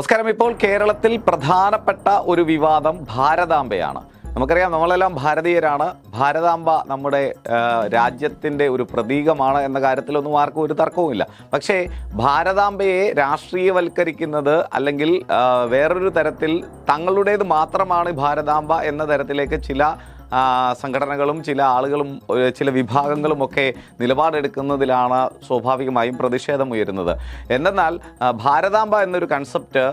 നമസ്കാരം. ഇപ്പോൾ കേരളത്തിൽ പ്രധാനപ്പെട്ട ഒരു വിവാദം ഭാരതാംബയാണ്. നമുക്കറിയാം നമ്മളെല്ലാം ഭാരതീയരാണ്. ഭാരതാംബ നമ്മുടെ രാജ്യത്തിന്റെ ഒരു പ്രതീകമാണ് എന്ന കാര്യത്തിലൊന്നും ആർക്കും ഒരു തർക്കവുമില്ല പക്ഷേ ഭാരതാംബയെ രാഷ്ട്രീയവൽക്കരിക്കുന്നത് അല്ലെങ്കിൽ വേറൊരു തരത്തിൽ തങ്ങളുടേത് മാത്രമാണ് ഭാരതാംബ എന്ന തരത്തിലേക്ക് ചില സംഘടനകളും ചില ആളുകളും ചില വിഭാഗങ്ങളും ഒക്കെ നിലപാടെടുക്കുന്നതിലാണ് സ്വാഭാവികമായും പ്രതിഷേധം ഉയരുന്നത്. എന്തെന്നാൽ ഭാരതാംബ എന്നൊരു കൺസെപ്റ്റ്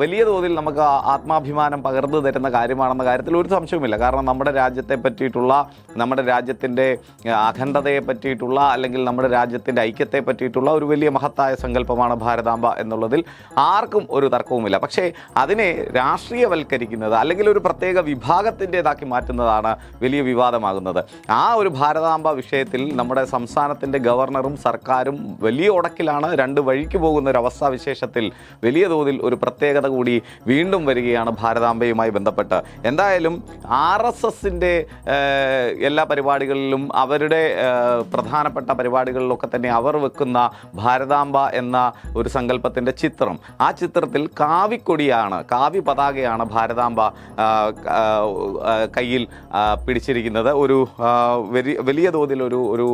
വലിയ തോതിൽ നമുക്ക് ആത്മാഭിമാനം പകർന്നു തരുന്ന കാര്യമാണെന്ന കാര്യത്തിൽ ഒരു സംശയവുമില്ല. കാരണം നമ്മുടെ രാജ്യത്തെ പറ്റിയിട്ടുള്ള നമ്മുടെ രാജ്യത്തിന്റെ അഖണ്ഡതയെ പറ്റിയിട്ടുള്ള അല്ലെങ്കിൽ നമ്മുടെ രാജ്യത്തിന്റെ ഐക്യത്തെ പറ്റിയിട്ടുള്ള ഒരു വലിയ മഹത്തായ സങ്കല്പമാണ് ഭാരതാംബ എന്നുള്ളതിൽ ആർക്കും ഒരു തർക്കവുമില്ല. പക്ഷേ അതിനെ രാഷ്ട്രീയവൽക്കരിക്കുന്നത് അല്ലെങ്കിൽ ഒരു പ്രത്യേക വിഭാഗത്തിന്റെതാക്കി മാറ്റുന്നതാണ് വലിയ വിവാദമാകുന്നത്. ആ ഒരു ഭാരതാംബ വിഷയത്തിൽ നമ്മുടെ സംസ്ഥാനത്തിന്റെ ഗവർണറും സർക്കാരും വലിയ ഉടക്കിലാണ് രണ്ട് വഴിക്ക് പോകുന്ന ഒരു അവസ്ഥാവിശേഷത്തിൽ വലിയ തോതിൽ ഒരു പ്രത്യേകത കൂടി വീണ്ടും വരികയാണ് ഭാരതാംബയുമായി ബന്ധപ്പെട്ട്. എന്തായാലും ആർ എസ് എസിന്റെ എല്ലാ പരിപാടികളിലും അവരുടെ പ്രധാനപ്പെട്ട പരിപാടികളിലൊക്കെ തന്നെ അവർ വെക്കുന്ന ഭാരതാംബ എന്ന ഒരു സങ്കല്പത്തിന്റെ ചിത്രം. ആ ചിത്രത്തിൽ കാവിക്കൊടിയാണ് കാവി പതാകയാണ് ഭാരതാംബ കയ്യിൽ പിടിച്ചിരിക്കുന്നത്. ഒരു വലിയ- തോതിൽ ഒരു ഒരു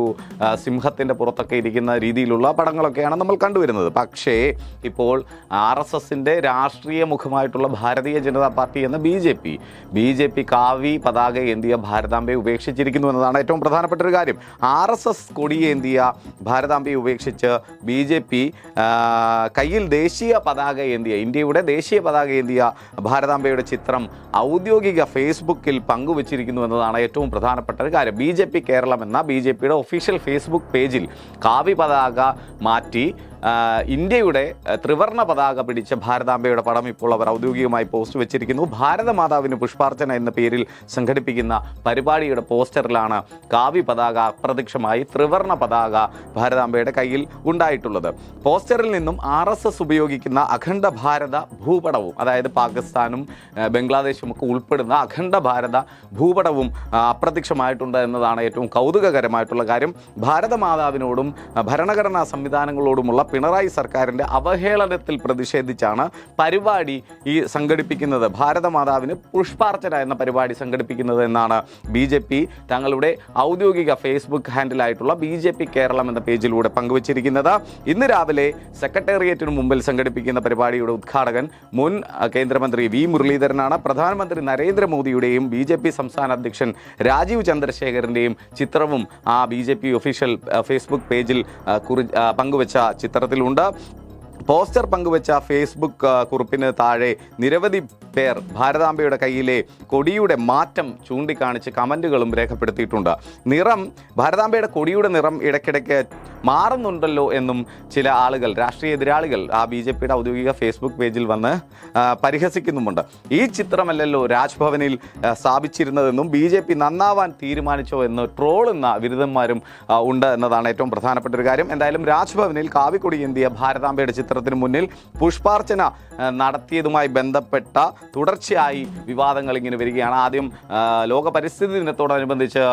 സിംഹത്തിന്റെ പുറത്തൊക്കെ ഇരിക്കുന്ന രീതിയിലുള്ള പടങ്ങളൊക്കെയാണ് നമ്മൾ കണ്ടുവരുന്നത്. പക്ഷേ ഇപ്പോൾ ആർ എസ് എസിന്റെ രാഷ്ട്രീയ മുഖമായിട്ടുള്ള ഭാരതീയ ജനതാ പാർട്ടി എന്ന B J P B J P കാവി പതാക ഏന്തിയ ഭാരതാംബയെ ഉപേക്ഷിച്ചിരിക്കുന്നു എന്നതാണ് ഏറ്റവും പ്രധാനപ്പെട്ട ഒരു കാര്യം. ആർ എസ് എസ് കൊടിയേന്തിയ ഭാരതാംബയെ ഉപേക്ഷിച്ച് ബി ജെ പി കയ്യിൽ ദേശീയ പതാക ഏന്തിയ ഇന്ത്യയുടെ ദേശീയ പതാക ഏന്തിയ ഭാരതാംബയുടെ ചിത്രം ഔദ്യോഗിക ഫേസ്ബുക്കിൽ പങ്കുവച്ചിരിക്കുന്നു എന്നതാണ് ഏറ്റവും പ്രധാനപ്പെട്ട ഒരു കാര്യം. ബി കേരളം എന്ന ബി ഒഫീഷ്യൽ ഫേസ്ബുക്ക് പേജിൽ കാവ്യ പതാക മാറ്റി ഇന്ത്യയുടെ ത്രിവർണ പതാക പിടിച്ച ഭാരതാംബയുടെ പടം ഇപ്പോൾ അവർ ഔദ്യോഗികമായി പോസ്റ്റ് വെച്ചിരിക്കുന്നു. ഭാരതമാതാവിന് പുഷ്പാർച്ചന എന്ന പേരിൽ സംഘടിപ്പിക്കുന്ന പരിപാടിയുടെ പോസ്റ്ററിലാണ് കാവ്യ പതാക അപ്രത്യക്ഷമായി ത്രിവർണ പതാക ഭാരതാംബയുടെ കയ്യിൽ ഉണ്ടായിട്ടുള്ളത്. പോസ്റ്ററിൽ നിന്നും ആർ എസ് എസ് ഉപയോഗിക്കുന്ന അഖണ്ഡ ഭാരത ഭൂപടവും അതായത് പാകിസ്ഥാനും ബംഗ്ലാദേശും ഒക്കെ ഉൾപ്പെടുന്ന അഖണ്ഡ ഭാരത ഭൂപടവും അപ്രത്യക്ഷമായിട്ടുണ്ട് എന്നതാണ് ഏറ്റവും കൗതുകകരമായിട്ടുള്ള കാര്യം. ഭാരതമാതാവിനോടും ഭരണഘടനാ സംവിധാനങ്ങളോടുമുള്ള പിണറായി സർക്കാരിന്റെ അവഹേളനത്തിൽ പ്രതിഷേധിച്ചാണ് പരിപാടി ഈ സംഘടിപ്പിക്കുന്നത്. ഭാരതമാതാവിന് പുഷ്പാർച്ചന എന്ന പരിപാടി സംഘടിപ്പിക്കുന്നത് എന്നാണ് ബി ജെ പി തങ്ങളുടെ ഔദ്യോഗിക ഫേസ്ബുക്ക് ഹാൻഡിലായിട്ടുള്ള ബി ജെ പി കേരളം എന്ന പേജിലൂടെ പങ്കുവച്ചിരിക്കുന്നത്. ഇന്ന് രാവിലെ സെക്രട്ടേറിയറ്റിന് മുമ്പിൽ സംഘടിപ്പിക്കുന്ന പരിപാടിയുടെ ഉദ്ഘാടകൻ മുൻ കേന്ദ്രമന്ത്രി വി മുരളീധരനാണ്. പ്രധാനമന്ത്രി നരേന്ദ്രമോദിയുടെയും ബി ജെ പി സംസ്ഥാന അധ്യക്ഷൻ രാജീവ് ചന്ദ്രശേഖറിന്റെയും ചിത്രവും ആ B J P official Facebook പേജിൽ കുറി പങ്കുവച്ച പങ്കുവച്ച ചിത്രത്തിലുണ്ട് പോസ്റ്റർ പങ്കുവച്ച ഫേസ്ബുക്ക് കുറിപ്പിന് താഴെ നിരവധി പേർ ഭാരതാംബയുടെ കയ്യിലെ കൊടിയുടെ മാറ്റം ചൂണ്ടിക്കാണിച്ച് കമന്റുകളും രേഖപ്പെടുത്തിയിട്ടുണ്ട്. നിറം ഭാരതാംബയുടെ കൊടിയുടെ നിറം ഇടയ്ക്കിടയ്ക്ക് മാറുന്നുണ്ടല്ലോ എന്നും ചില ആളുകൾ രാഷ്ട്രീയ എതിരാളികൾ ആ ബി ജെ പിയുടെ ഔദ്യോഗിക ഫേസ്ബുക്ക് പേജിൽ വന്ന് പരിഹസിക്കുന്നുമുണ്ട്. ഈ ചിത്രമല്ലല്ലോ രാജ്ഭവനിൽ സ്ഥാപിച്ചിരുന്നതെന്നും ബി ജെ പി നന്നാവാൻ തീരുമാനിച്ചോ എന്ന് ട്രോളുന്ന ബിരുദന്മാരും ഉണ്ട് എന്നതാണ് ഏറ്റവും പ്രധാനപ്പെട്ട ഒരു കാര്യം. എന്തായാലും രാജ്ഭവനിൽ കാവിക്കൊടി എന്തിയ ഭാരതാംബയുടെ ചിത്രത്തിന് മുന്നിൽ പുഷ്പാർച്ചന നടത്തിയതുമായി ബന്ധപ്പെട്ട തുടർച്ചയായി വിവാദങ്ങൾ ഇങ്ങനെ വരികയാണ്. ആദ്യം ലോക പരിസ്ഥിതി ദിനത്തോടനുബന്ധിച്ച്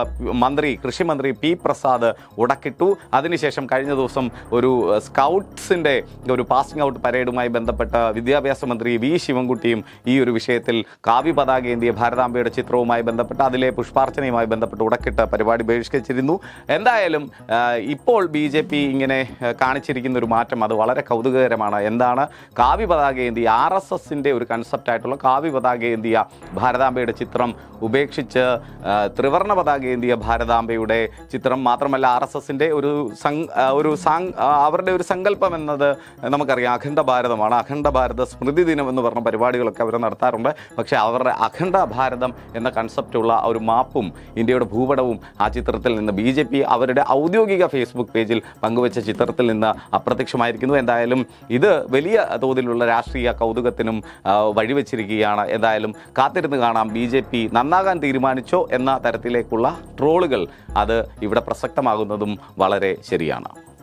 മന്ത്രി കൃഷിമന്ത്രി പി പ്രസാദ് ഉടക്കിട്ടു. അതിനുശേഷം കഴിഞ്ഞ ദിവസം ഒരു സ്കൗട്ട്സിന്റെ ഒരു പാസിംഗ് ഔട്ട് പരേഡുമായി ബന്ധപ്പെട്ട വിദ്യാഭ്യാസ മന്ത്രി വി ശിവൻകുട്ടിയും ഈ ഒരു വിഷയത്തിൽ കാവ്യ പതാക ഏന്തിയ ഭാരതാംബയുടെ ചിത്രവുമായി ബന്ധപ്പെട്ട് അതിലെ പുഷ്പാർച്ചനയുമായി ബന്ധപ്പെട്ട് ഉടക്കിട്ട് പരിപാടി ബഹിഷ്കരിച്ചിരുന്നു. എന്തായാലും ഇപ്പോൾ ബി ജെ പി ഇങ്ങനെ കാണിച്ചിരിക്കുന്ന ഒരു മാറ്റം അത് വളരെ കൗതുകകരമാണ്. എന്താണ്? കാവ്യ പതാക ഏന്തിയ ആർ എസ് എസിന്റെ ഒരു കൺസെപ്റ്റായിട്ടുള്ള കാവ്യ പതാക ഏന്തിയ ഭാരതാംബയുടെ ചിത്രം ഉപേക്ഷിച്ച് ത്രിവർണ ത്രിവർണ പതാക ഏന്തിയ ഭാരതാംബയുടെ ചിത്രം മാത്രമല്ല ആർ എസ് എസിന്റെ ഒരു സങ് ഒരു സാങ് അവരുടെ ഒരു സങ്കല്പം എന്നത് നമുക്കറിയാം. അഖണ്ഡ ഭാരതമാണ്. അഖണ്ഡ ഭാരത സ്മൃതി ദിനം എന്ന് പറഞ്ഞ പരിപാടികളൊക്കെ അവർ നടത്താറുണ്ട്. പക്ഷേ അവരുടെ അഖണ്ഡ ഭാരതം എന്ന കൺസെപ്റ്റുള്ള ഒരു മാപ്പും ഇന്ത്യയുടെ ഭൂപടവും ആ ചിത്രത്തിൽ നിന്ന് ബി ജെ പി അവരുടെ ഔദ്യോഗിക ഫേസ്ബുക്ക് പേജിൽ പങ്കുവച്ച ചിത്രത്തിൽ നിന്ന് അപ്രത്യക്ഷമായിരിക്കുന്നു. എന്തായാലും ഇത് വലിയ തോതിലുള്ള രാഷ്ട്രീയ കൗതുകത്തിനും ആ, വഴിവെച്ചിരിക്കുകയാണ് എന്തായാലും കാത്തിരുന്ന് കാണാം. ബി ജെ പി നന്നാകാൻ തീരുമാനിച്ചോ എന്ന തരത്തിലേക്കുള്ള ട്രോളുകൾ അത് ഇവിടെ പ്രസക്തമാകുന്നതും വളരെ ശരിയാണ്.